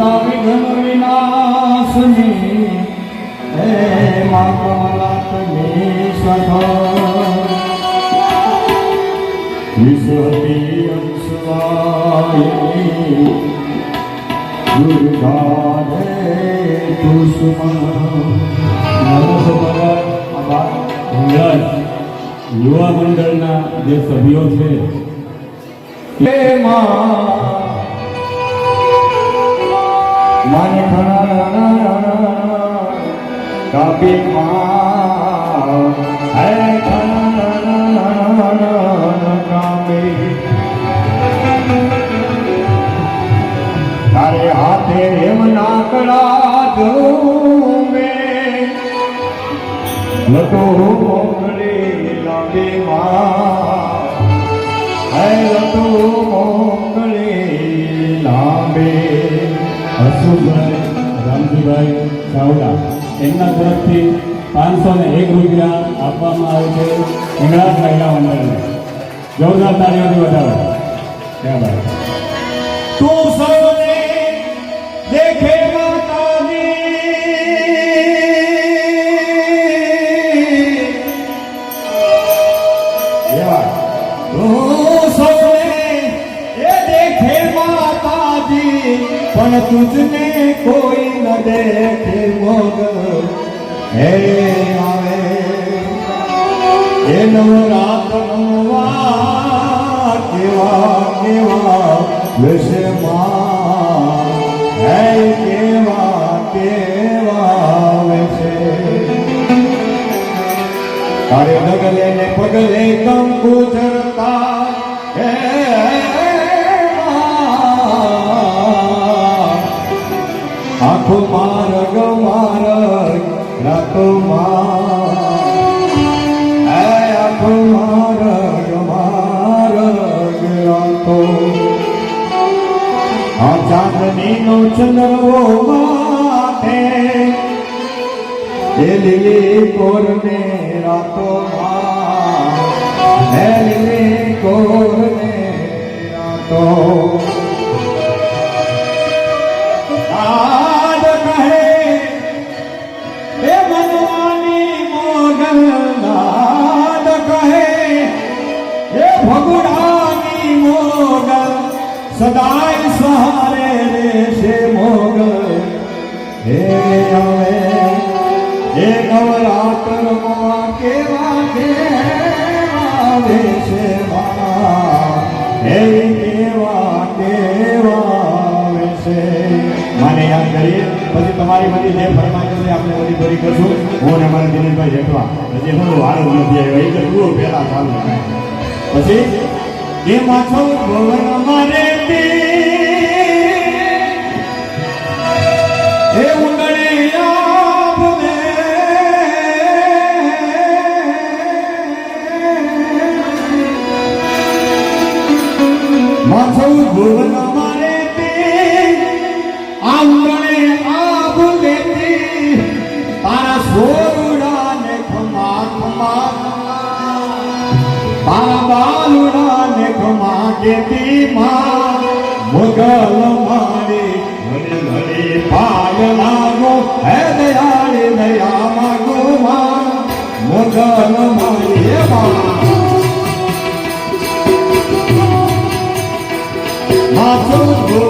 માતા વિઘ્ન વિનાશની હે મા કમલા તમે સખા વિશ્વતી અંશવાયની દુર્ગા યુવા મંડળના જે સભ્યો છે માને મા હે તારે હાથે એમ નાકડા ધૂમે લતો મોકળી લાંબી માં હે લતો મોકળી હર્ષુભાઈ રામજીભાઈ ચાવડા. એમના તરફથી પાંચસો ને એક રૂપિયા આપવામાં આવે છે હિંગળાજ મહિલા મંડળને. જોરદાર તાળીઓથી વધારો. ભાઈ તું સૌને પણ તુજને કોઈ ન દેખે મોગલ હે, આવે. એ નવરાત્ર નમવા કેવા કેવા વિષમાં હે, કેવા કેવા વિષે તારે ડગલે ને પગલે કંકુ ચરતા હે આખો માર્ગ માર્ગ હે આખો માર્ગ માર્ગ રાતો આ ચાંદની નો ચંદ્રવો માથે. એ લીલી કોરને સદાય સહારે રહેશે મોગલ હે આવે હે નવરાત્રમાં કેવા કેવા વેશે માં હે કેવા કેવા વેશે મને યાદ કરીએ. પછી તમારી બધી જે ફરમાઈશો આપણે બધી પૂરી કરશું, હું અને અમારા દિનેશભાઈ જેઠવા. હજી હું વાળો નથી આવ્યો. એ તો પૂરો પહેલા ચાલુ પછી એ માથો ભવન મારે હે તે આંગણે આબ લેતી તારા સોરુડા ને ખમા ખમા તારા બાલુડા ને ખમા કેતી માં. મોગલ મારી ઘડી ઘડી પાગ લાગો, હે દયાળી દયા માગો માં. મોગલ મારી માં. માથું